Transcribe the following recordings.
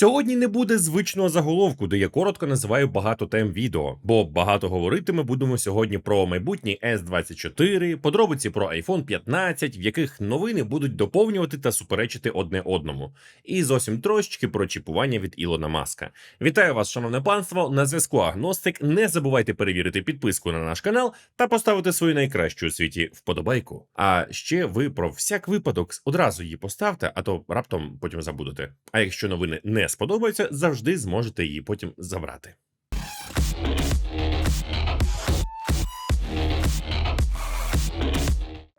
Сьогодні не буде звичного заголовку, де я коротко називаю багато тем відео, бо багато говорити ми будемо сьогодні про майбутній S24, подробиці про iPhone 15, в яких новини будуть доповнювати та суперечити одне одному. І зовсім трошечки про чіпування від Ілона Маска. Вітаю вас, шановне панство! На зв'язку Агностик. Не забувайте перевірити підписку на наш канал та поставити свою найкращу у світі вподобайку. А ще ви про всяк випадок одразу її поставте, а то раптом потім забудете. А якщо новини не сподобаються, завжди зможете її потім забрати.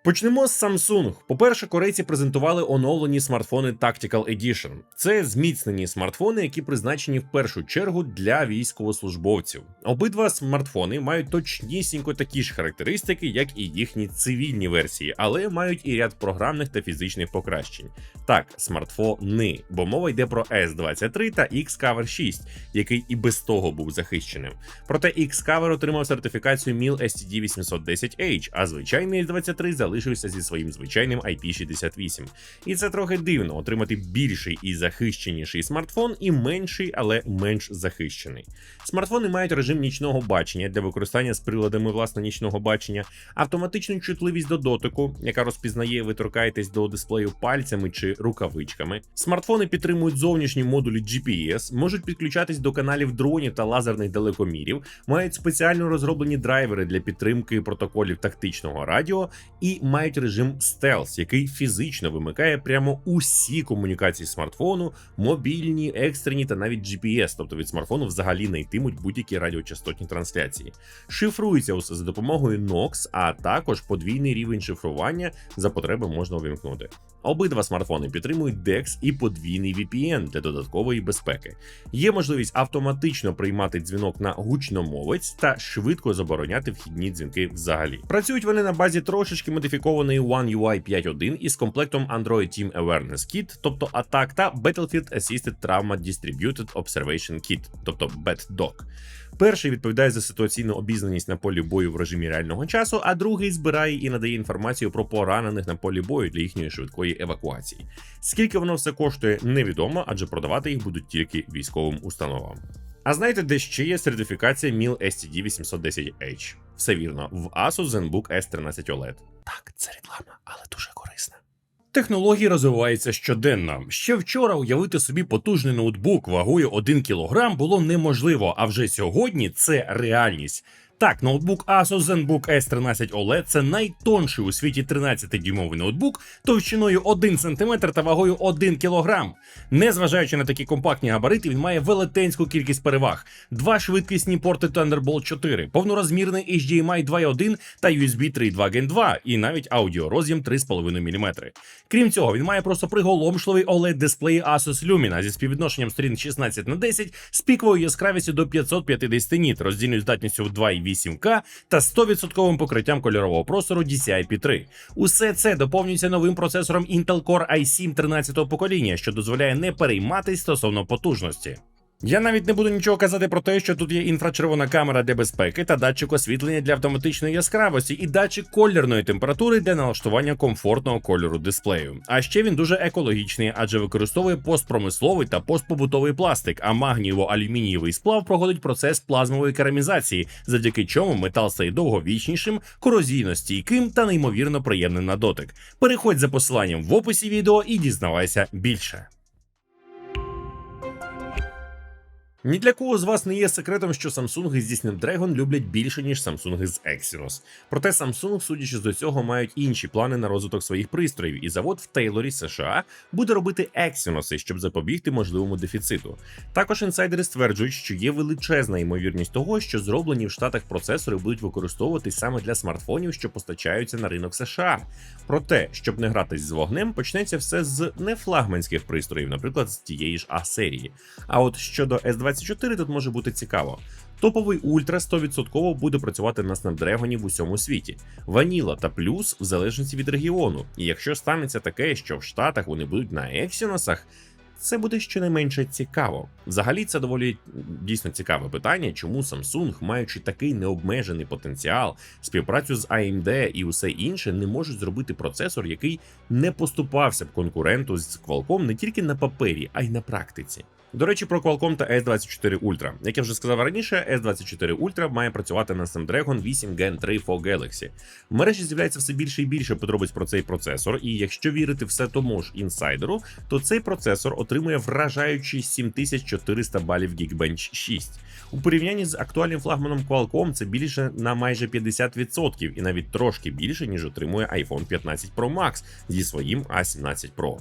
Почнемо з Samsung. По-перше, корейці презентували оновлені смартфони Tactical Edition. Це зміцнені смартфони, які призначені в першу чергу для військовослужбовців. Обидва смартфони мають точнісінько такі ж характеристики, як і їхні цивільні версії, але мають і ряд програмних та фізичних покращень. Так, смартфони, бо мова йде про S23 та Xcover 6, який і без того був захищеним. Проте Xcover отримав сертифікацію MIL STD 810H, а звичайний S23 залишився зі своїм звичайним IP68. І це трохи дивно отримати більший і захищеніший смартфон і менший, але менш захищений. Смартфони мають режим нічного бачення для використання з приладами власне нічного бачення, автоматичну чутливість до дотику, яка розпізнає, ви торкаєтесь до дисплею пальцями чи рукавичками. Смартфони підтримують зовнішні модулі GPS, можуть підключатись до каналів дронів та лазерних далекомірів, мають спеціально розроблені драйвери для підтримки протоколів тактичного радіо і мають режим Stealth, який фізично вимикає прямо усі комунікації смартфону, мобільні, екстрені та навіть GPS, тобто від смартфону взагалі не йтимуть будь-які радіочастотні трансляції. Шифрується усе за допомогою NOx, а також подвійний рівень шифрування за потреби можна увімкнути. Обидва смартфони підтримують DeX і подвійний VPN для додаткової безпеки. Є можливість автоматично приймати дзвінок на гучномовець та швидко забороняти вхідні дзвінки взагалі. Працюють вони на базі трошечки модифікованої One UI 5.1 із комплектом Android Team Awareness Kit, тобто ATAC та Battlefield Assisted Trauma Distributed Observation Kit, тобто BATDOC. Перший відповідає за ситуаційну обізнаність на полі бою в режимі реального часу, а другий збирає і надає інформацію про поранених на полі бою для їхньої швидкої евакуації. Скільки воно все коштує, невідомо, адже продавати їх будуть тільки військовим установам. А знаєте, де ще є сертифікація MIL STD 810H? Все вірно, в Asus ZenBook S13 OLED. Так, це реклама, але дуже корисна. Технології розвиваються щоденно. Ще вчора уявити собі потужний ноутбук вагою 1 кг було неможливо, а вже сьогодні це реальність. Так, ноутбук Asus ZenBook S13 OLED – це найтонший у світі 13-дюймовий ноутбук товщиною 1 см та вагою 1 кг. Незважаючи на такі компактні габарити, він має велетенську кількість переваг: два швидкісні порти Thunderbolt 4, повнорозмірний HDMI 2.1 та USB 3.2 Gen 2, і навіть аудіороз'єм 3,5 мм. Крім цього, він має просто приголомшливий oled дисплей Asus Lumina зі співвідношенням сторін 16 на 10 з піковою яскравістю до 550 ніт, роздільною здатністю в 2,8К та 100% покриттям кольорового простору DCI-P3. Усе це доповнюється новим процесором Intel Core i7 13-го покоління, що дозволяє не перейматись стосовно потужності. Я навіть не буду нічого казати про те, що тут є інфрачервона камера для безпеки та датчик освітлення для автоматичної яскравості, і датчик колірної температури для налаштування комфортного кольору дисплею. А ще він дуже екологічний, адже використовує постпромисловий та постпобутовий пластик, а магнієво-алюмінієвий сплав проходить процес плазмової керамізації, завдяки чому метал стає довговічнішим, корозійно стійким та неймовірно приємним на дотик. Переходь за посиланням в описі відео і дізнавайся більше. Ні для кого з вас не є секретом, що Samsung зі Snapdragon люблять більше, ніж Samsung з Exynos. Проте Samsung, судячи з цього, мають інші плани на розвиток своїх пристроїв, і завод в Тейлорі США буде робити Exynos, щоб запобігти можливому дефіциту. Також інсайдери стверджують, що є величезна ймовірність того, що зроблені в Штатах процесори будуть використовуватись саме для смартфонів, що постачаються на ринок США. Проте, щоб не гратись з вогнем, почнеться все з нефлагманських пристроїв, наприклад, з тієї ж А серії. А от щодо S20 24 тут може бути цікаво. Топовий ультра 100% буде працювати на Snapdragon в усьому світі. Ваніла та плюс в залежності від регіону. І якщо станеться таке, що в Штатах вони будуть на Ексіносах, це буде щонайменше цікаво. Взагалі, це доволі дійсно цікаве питання, чому Samsung, маючи такий необмежений потенціал, співпрацю з AMD і усе інше, не можуть зробити процесор, який не поступався б конкуренту з Qualcomm не тільки на папері, а й на практиці. До речі, про Qualcomm та S24 Ultra. Як я вже сказав раніше, S24 Ultra має працювати на Snapdragon 8 Gen 3 for Galaxy. В мережі з'являється все більше і більше подробиць про цей процесор, і якщо вірити все тому ж інсайдеру, то цей процесор отримує вражаючі 7400 балів Geekbench 6. У порівнянні з актуальним флагманом Qualcomm це більше на майже 50% і навіть трошки більше, ніж отримує iPhone 15 Pro Max зі своїм A17 Pro.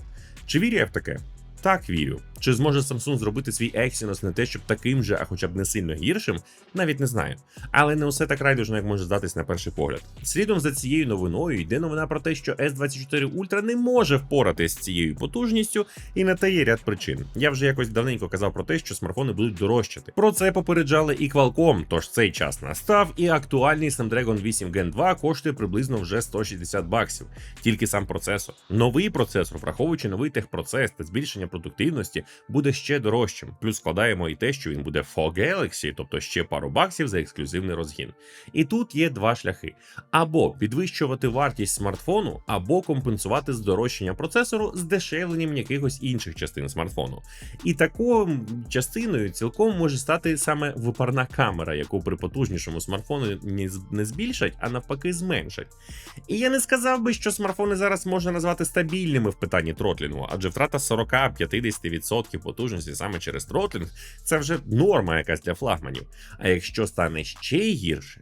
Чи вірю я в таке? Так вірю. Чи зможе Samsung зробити свій Exynos не те, щоб таким же, а хоча б не сильно гіршим, навіть не знаю. Але не усе так райдужно, як може здатись на перший погляд. Слідом за цією новиною йде новина про те, що S24 Ultra не може впоратись з цією потужністю, і на те є ряд причин. Я вже якось давненько казав про те, що смартфони будуть дорожчати. Про це попереджали і Qualcomm, тож цей час настав, і актуальний Snapdragon 8 Gen 2 коштує приблизно вже 160 баксів. Тільки сам процесор. Новий процесор, враховуючи новий техпроцес та збільшення продуктивності, буде ще дорожчим. Плюс складаємо і те, що він буде for Galaxy, тобто ще пару баксів за ексклюзивний розгін. І тут є два шляхи: або підвищувати вартість смартфону, або компенсувати здорожчання процесору з дешевленням якихось інших частин смартфону. І такою частиною цілком може стати саме випарна камера, яку при потужнішому смартфону не збільшать, а навпаки зменшать. І я не сказав би, що смартфони зараз можна назвати стабільними в питанні тротлінгу, адже втрата 40-50% потужності саме через тротлінг це вже норма якась для флагманів. А якщо стане ще гірше,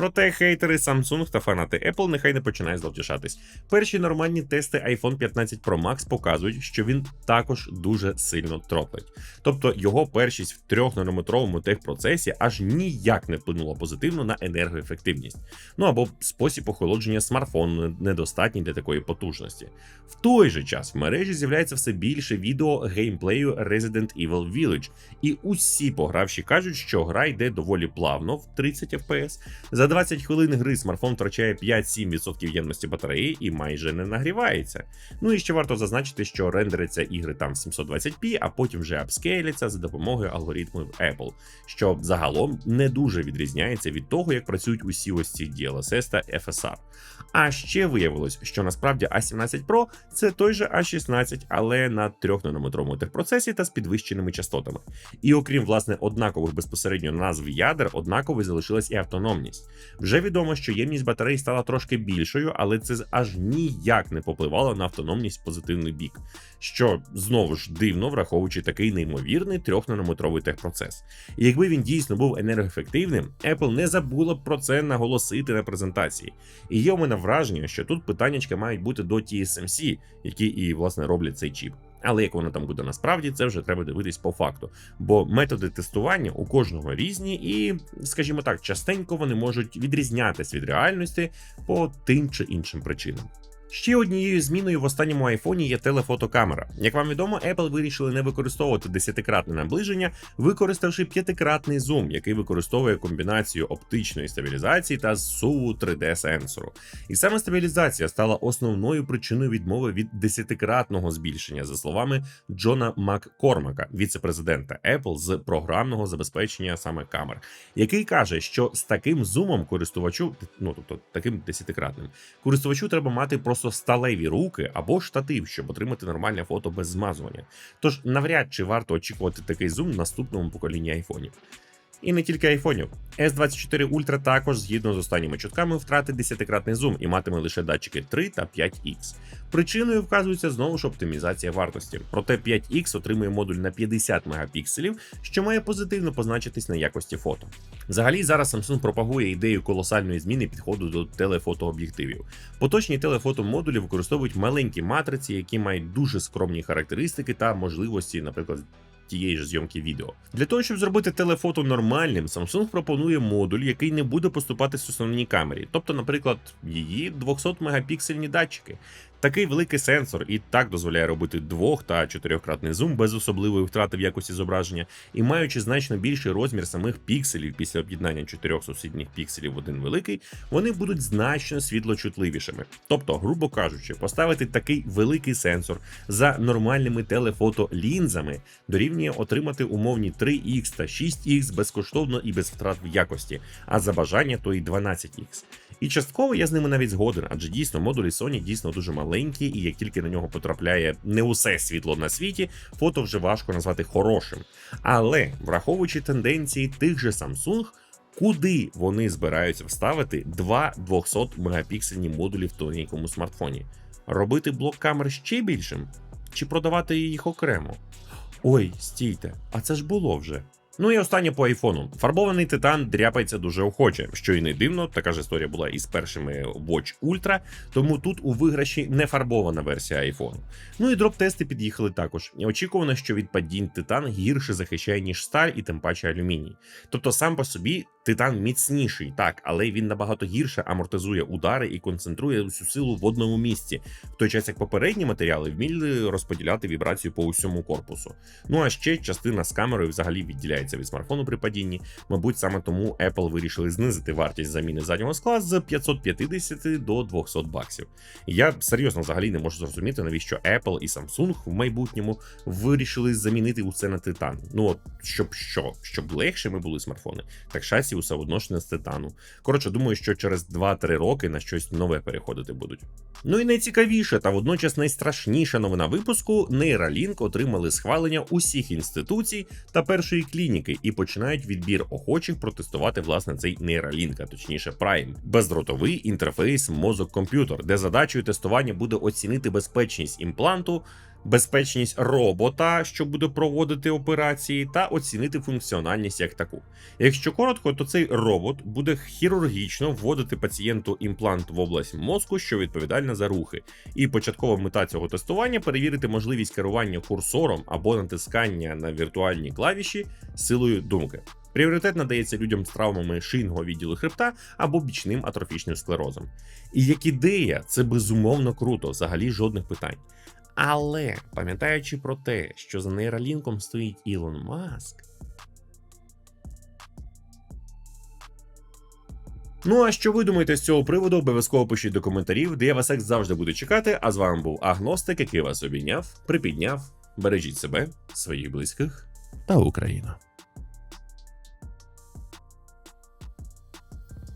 Проте хейтери Samsung та фанати Apple нехай не починають зловтішатись. Перші нормальні тести iPhone 15 Pro Max показують, що він також дуже сильно троплить. Тобто його першість в 3-нанометровому техпроцесі аж ніяк не вплинула позитивно на енергоефективність. Ну або спосіб охолодження смартфону недостатній для такої потужності. В той же час в мережі з'являється все більше відео геймплею Resident Evil Village, і усі погравші кажуть, що гра йде доволі плавно в 30 FPS. За 20 хвилин гри смартфон втрачає 5-7% ємності батареї і майже не нагрівається. Ну і ще варто зазначити, що рендеряться ігри там в 720p, а потім вже апскейляться за допомогою алгоритмів Apple, що загалом не дуже відрізняється від того, як працюють усі ось ці DLSS та FSR. А ще виявилось, що насправді A17 Pro це той же A16, але на 3-нанометровому техпроцесі та з підвищеними частотами. І окрім власне однакових безпосередньо назв ядер, однаковою залишилась і автономність. Вже відомо, що ємність батареї стала трошки більшою, але це аж ніяк не попливало на автономність в позитивний бік, що знову ж дивно, враховуючи такий неймовірний 3-нанометровий техпроцес. І якби він дійсно був енергоефективним, Apple не забула б про це наголосити на презентації. І є у мене враження, що тут питаннячка мають бути до TSMC, які і власне роблять цей чіп. Але як воно там буде насправді, це вже треба дивитись по факту. Бо методи тестування у кожного різні, і, скажімо так, частенько вони можуть відрізнятися від реальності по тим чи іншим причинам. Ще однією зміною в останньому айфоні є телефотокамера. Як вам відомо, Apple вирішили не використовувати десятикратне наближення, використавши п'ятикратний зум, який використовує комбінацію оптичної стабілізації та зсуву 3D сенсору. І саме стабілізація стала основною причиною відмови від десятикратного збільшення, за словами Джона Маккормака, віце-президента Apple з програмного забезпечення саме камер, який каже, що з таким зумом користувачу, ну тобто таким десятикратним, користувачу треба мати просто просто сталеві руки або штатив, щоб отримати нормальне фото без змазування. Тож навряд чи варто очікувати такий зум в наступному поколінні айфонів. І не тільки айфонів. S24 Ultra також, згідно з останніми чутками, втратить 10-кратний зум і матиме лише датчики 3 та 5X. Причиною вказується знову ж оптимізація вартості. Проте 5X отримує модуль на 50 мегапікселів, що має позитивно позначитись на якості фото. Взагалі, зараз Samsung пропагує ідею колосальної зміни підходу до телефотооб'єктивів. Поточні телефотомодулі використовують маленькі матриці, які мають дуже скромні характеристики та можливості, наприклад тієї ж зйомки відео. Для того, щоб зробити телефото нормальним, Samsung пропонує модуль, який не буде поступатись основній камері, тобто, наприклад, її 200 мегапіксельні датчики. Такий великий сенсор і так дозволяє робити двох та чотирьохкратний зум без особливої втрати в якості зображення, і маючи значно більший розмір самих пікселів після об'єднання чотирьох сусідніх пікселів в один великий, вони будуть значно світлочутливішими. Тобто, грубо кажучи, поставити такий великий сенсор за нормальними телефотолінзами дорівнює отримати умовні 3х та 6х безкоштовно і без втрат в якості, а за бажання то і 12х. І частково я з ними навіть згоден, адже дійсно модулі Sony дійсно дуже маленькі, і як тільки на нього потрапляє не усе світло на світі, фото вже важко назвати хорошим. Але враховуючи тенденції тих же Samsung, куди вони збираються вставити два 200 мегапіксельні модулі в тоненькому смартфоні? Робити блок камер ще більшим? Чи продавати їх окремо? Ой, стійте, а це ж було вже. Ну і останнє по айфону. Фарбований титан дряпається дуже охоче, що і не дивно, така ж історія була і з першими Watch Ultra, тому тут у виграші не фарбована версія айфону. Ну і дроп-тести під'їхали також. Очікувано, що від падінь титан гірше захищає, ніж сталь і тим паче алюміній. Тобто сам по собі титан міцніший, так, але він набагато гірше амортизує удари і концентрує усю силу в одному місці, в той час як попередні матеріали вміли розподіляти вібрацію по усьому корпусу. Ну а ще частина з камерою взагалі відділяється від смартфону при падінні. Мабуть, саме тому Apple вирішили знизити вартість заміни заднього скла з 550 до 200 баксів. Я серйозно взагалі не можу зрозуміти, навіщо Apple і Samsung в майбутньому вирішили замінити усе на титан. Ну от щоб що, щоб легшими були смартфони, так шасі усе одно ж з титану. Коротше, думаю, що через 2-3 роки на щось нове переходити будуть. Ну і найцікавіше та водночас найстрашніша новина випуску: Neuralink отримали схвалення усіх інституцій та першої клініки і починають відбір охочих протестувати власне цей Neuralink, а точніше Prime. бездротовий інтерфейс мозок-комп'ютер, де задачею тестування буде оцінити безпечність імпланту. Безпечність робота, що буде проводити операції, та оцінити функціональність як таку. Якщо коротко, то цей робот буде хірургічно вводити пацієнту імплант в область мозку, що відповідальна за рухи. І початкова мета цього тестування перевірити можливість керування курсором або натискання на віртуальні клавіші силою думки. Пріоритет надається людям з травмами шийного відділу хребта або бічним атрофічним склерозом. І як ідея, це безумовно круто, взагалі жодних питань. Але пам'ятаючи про те, що за нейролінком стоїть Ілон Маск. Ну а що ви думаєте з цього приводу? Обов'язково пишіть до коментарів, де я вас як завжди буду чекати. А з вами був Агностик, який вас обійняв, припідняв. Бережіть себе, своїх близьких та Україну.